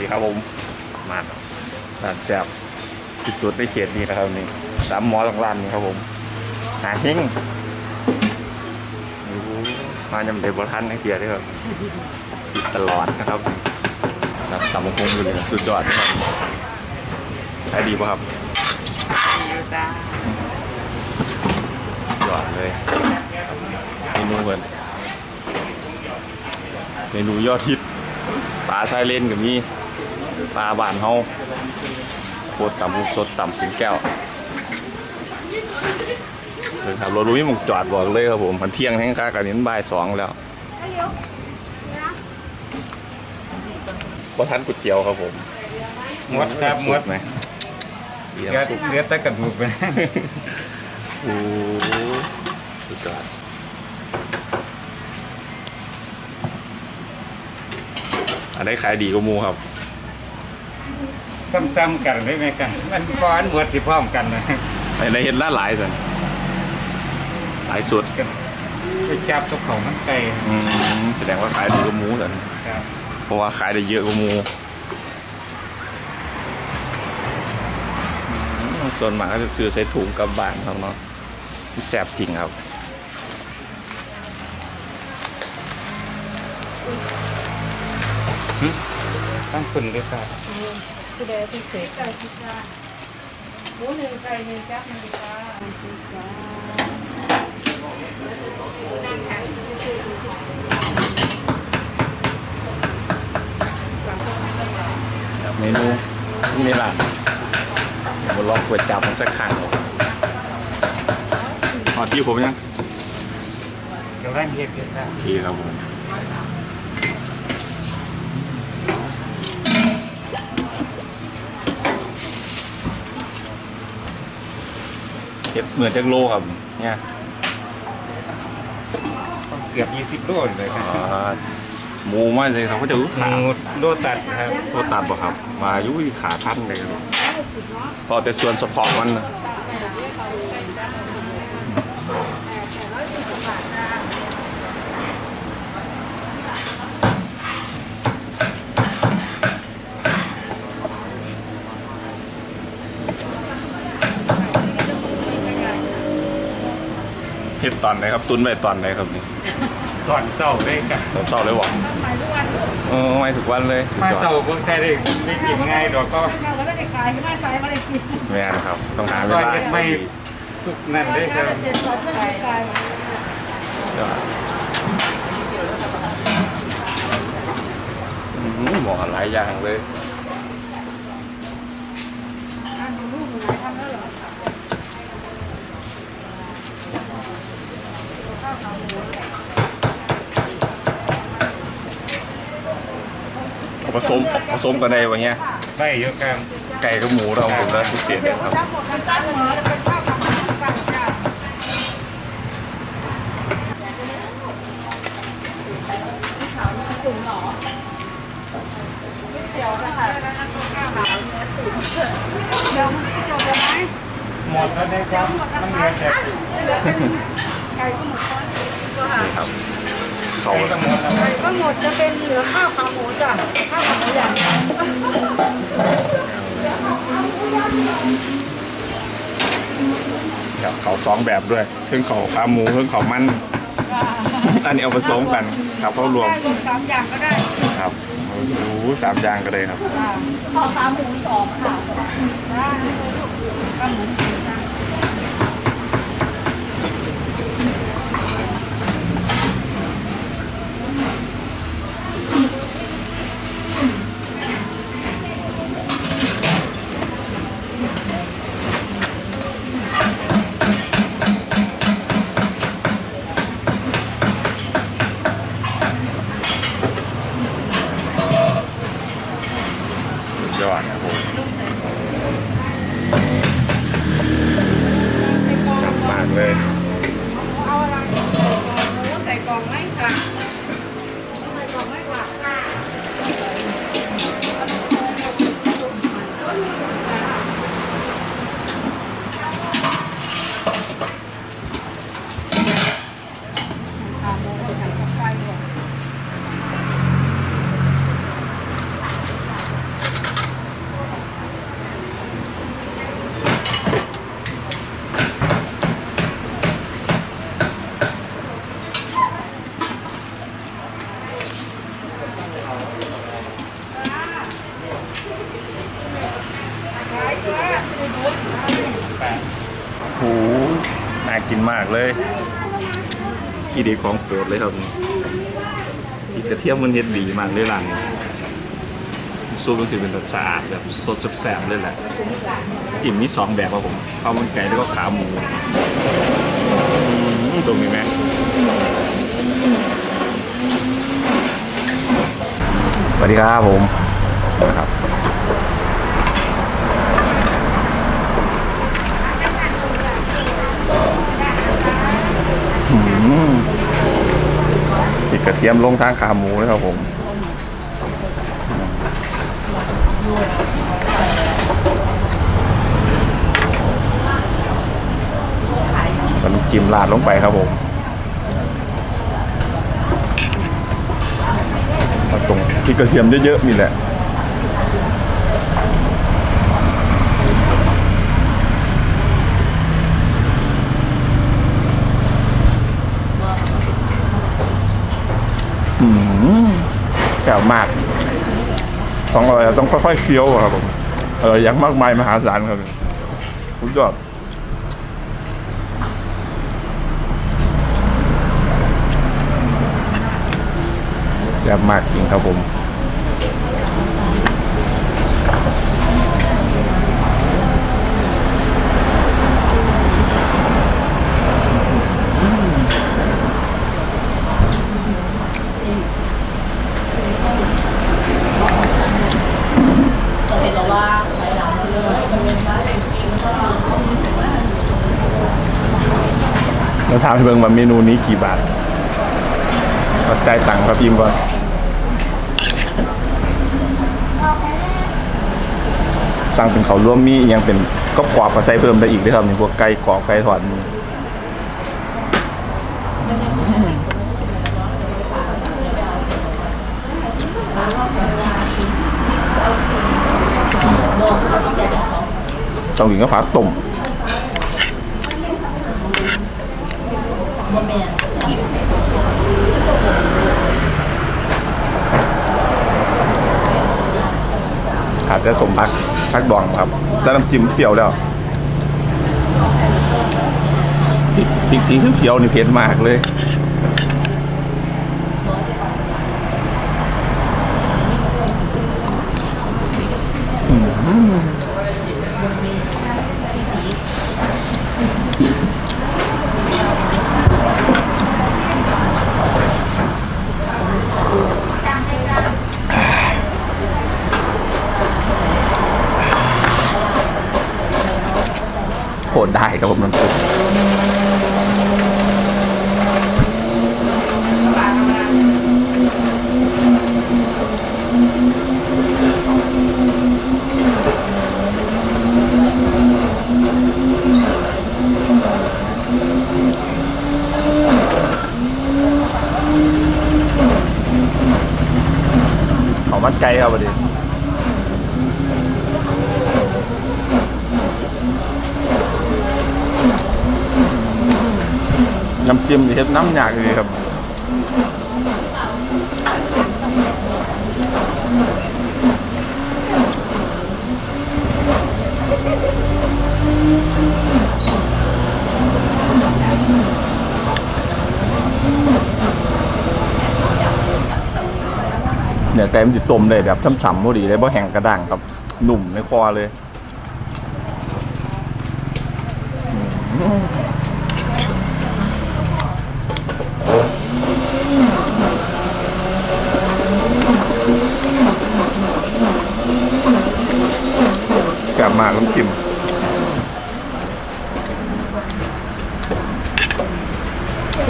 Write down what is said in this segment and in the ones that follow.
ดีครับผมมาร้านแซ่บที่สุดในเขตนี้นะครับนี่สามหมอตรงร้านนี้ครับผมหาเฮงโอ้โหมายำเดบทันนักเกียรติครับติดตลอดนะครับครับตำบักหุ่งอยู่เลยสุดยอดนะครับขายดีป่ะครับอยู่จ้ายอดเลยเมนูเหมือนเมนูยอดฮิตปลาชายเลนกับมี ปลาบานเฮาโคตรต่ำบุกสดต่ำสิงแก้วเลยครับรถรู้มีหมองจอดบอกเลยครับผมมันเที่ยงแห้งค่ากันนี้บ่ายสองแล้วพอทันก๋วยเตี๋ยวครับผมหมดครับหมดสุไหมเสียเหลือสุดเหลือแต่กระดูกไปโอ้โหสุดยอดอันนี้ขายดีกว่าหมูครับ ซ้ำๆกันได้ไหมกัน มันก้อนหมดที่พร้อมกันนะอันนี้เห็นหน้าหลายสันหลายสุดกันไปจับตัวเขามันไก่อืมแสดงว่าขายดีกว่าหมูสันครับเพราะว่าขายได้เยอะกว่าหมูอืมส่วนมากก็จะซื้อใส่ถุงกลับบ้านครับเนาะแซ่บจริงครับ ต้องคุณด้วยครับ ผู้ใดผู้เสกไก่พิซซ่าหมูหนึ่งไก่หนึ่งจับหนึ่งจ้าพิซซ่าเมนูนี่ล่ะบนลองก๋วยจับมันสักครั้งพอที่ผมยังเดี๋ยวร้านเฮ็ดด้วยครับโอเคครับผม เห็ดเหมือนจักโลครับเนี่ยเกือบ20โลเลยครับอ่าหมูมาเลยครับก็จะรู้หขามูโลตัดครับโคตัดบ่ครับ มาอยุ้ยขาท่านเลยครับพอแต่ส่วนสปอร์ตมันนะ เห็ดตอนไหนครับ ตุนไปตอนไหนครับนี่ก่อนเศร้าเลยครับตอนเศร้าเลยบอกเออไม่ถูกวันเลยสุดมายอดเศร้าคนไทยได้ไม่กินง่ายดอกก็เราก็ได้ขายไม่ใช้ไม่ได้กินแม่นะครับ ต้องหาเวก็ลาเฮ็ดไม่ทุกนั่นเลยครับเสร็จก่อนก็ได้ขายยอดอื้อหือหมอหลายอย่างเลย ลูกหนูทำแล้วเหรอ ผสมผสมกันได้วะเงี้ยได้เยอะครับไก่กับหมูเราผมแล้วพิเศษเลยครับจับหมดมันจับหมดเป็นข้าวผัดกันจ้าเดี๋ยวนะคะข้าวขาวเนื้อตุ๋นเดี๋ยวมันจบแล้วไหมหมดแล้วได้ครับมันเหลือแต่ไก่ก็หมดก็หานี่ครับ เขาไก่ก็หมดจะเป็นเหลือข้าวขาหมูจ้ะข้าวขาหมูอย่างครับเขาสองแบบด้วยเครื่งเขาขาหมูเครื่งเขามัน อันนี้เอาผสมกันครับเขารวมได้รวมสามอย่างก็ได้ครับโอ้โหสามอย่างกันเลยครับ ขอขาหมูสองค่ะขาหมู จับปากเลย เอาอะไรหมูใส่กล่องไหมคะ อีกกระเทียมมันเฮ็ดดีมากเลยร้านนี้ซุปมันสิเป็นแบบสะอาดแบบสดแซ่บๆเลยแหละกลิ่นมีสองแบบครับผมข้าวมันไก่แล้วก็ขาหมูอืมตรงนี้ไหมสวัสดีครับผมนะครับ ติดกระเทียมลงทางขาหมูเลยครับผมมันจิ้มราดลงไปครับผมเอาตรงที่กระเทียมเยอะๆนี่แหละ แก่วมากต้องอร่อยต้องค่อยๆเคี้ยวครับผมอร่อยอย่างมากมายมหาศาลครับคุณยอดแซ่บมากจริงครับผมามพี่เบิงว่าเมนูนี้กี่บาทปัจจัยตังค์ครับพิมพ์ก่อนสั่งเป็นเขาร่วมมียังเป็นก็กรอบก็ใส่เพิ่มได้อีกด้วยครับนี่พวกไก่กรอบไก่ทอดมีต้องกินกับผักต้ม ขาดแต่สมพักพักดองครับแต่น้ำจิ้มเปรี้ยวแล้วพริกสีเขียวนี่เผ็ดมากเลย โหดได้ครับผมน้ำซุปขอมันไก่ครับพอดี น้ำ จิ้มเฮ็ดน้ำหยากเลยครับเนี่ยไก่มันติต้มได้แบบฉ่ำๆพอดีเลยเพราะแห้งกระด้างครับหนุ่มในคอเลยก บมาน้ำจิ้ม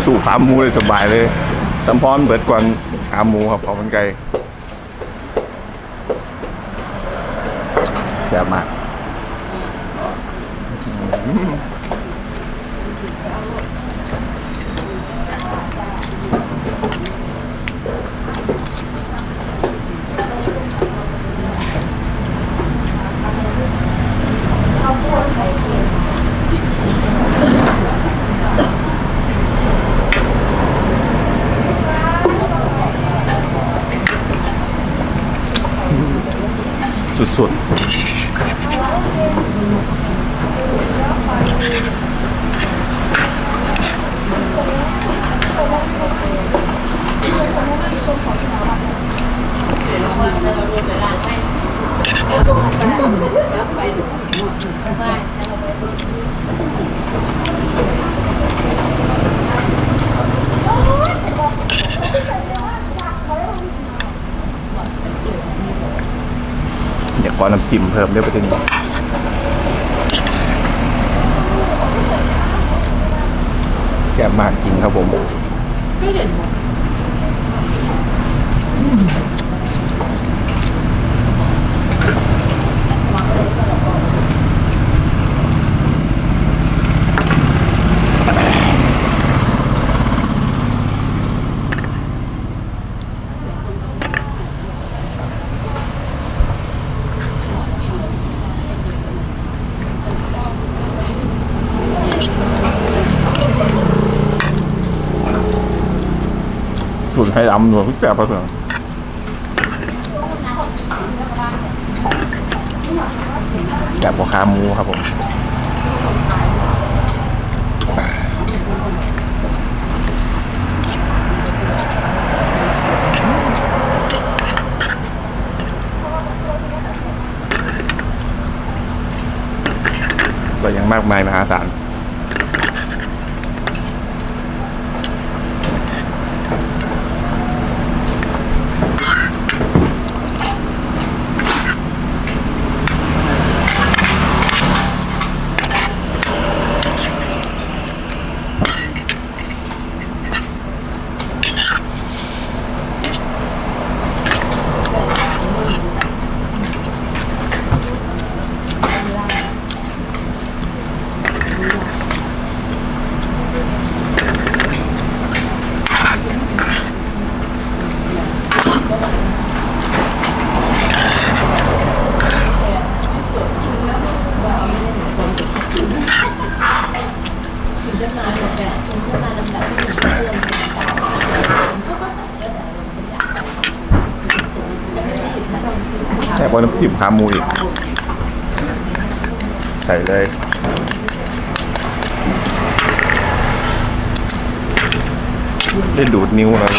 สู่ขาหมูเลยสบายเลยจำพร้อมเบิดกวนขาหมูครับพอมันไก่แซ่บมาก สุด น้ำจิ้มเพิ่มด้วยประเด็นแซ่บมากจริงครับผมสูตร ไทยดำหนวดแซ่บมากเลยแบบพ่อคาหมูครับผมก็ยังมากมายมหาศาล แต่พอน้ำจิ้มขาหมูอีก ใส่เลยได้ดูดนิ้วแล้ว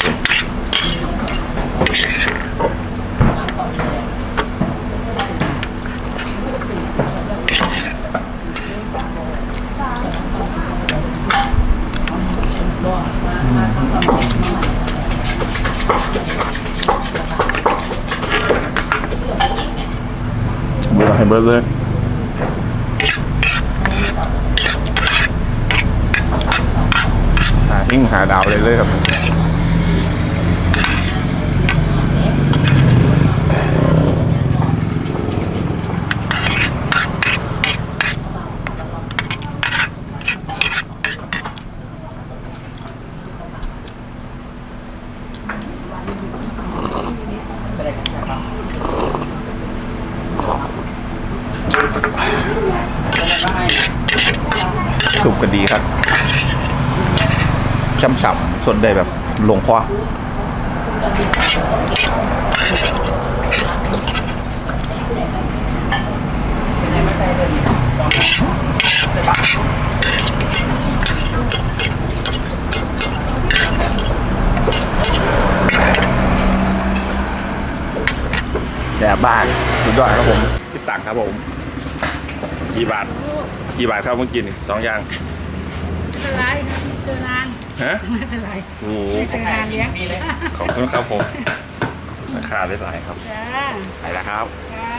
เบิร์ดให้เบิร์ดเลยหาหิ้งหาดาวเลยเลยครับ สุกก็ดีครับช่ำๆสดได้แบบลงคอแต่บ้านสุดยอดครับผมคิดตังครับผมกี่บาท กี่บาทครับเมื่อกี้นี่สองอย่างไม่เป็นไรนะไม่เจอนานฮะไม่เป็นไรโอ้โหไม่เจอนานเลี้ยงขอบคุณครับผมราคาได้หลายครับจ้า ไปแล้วครับจ้า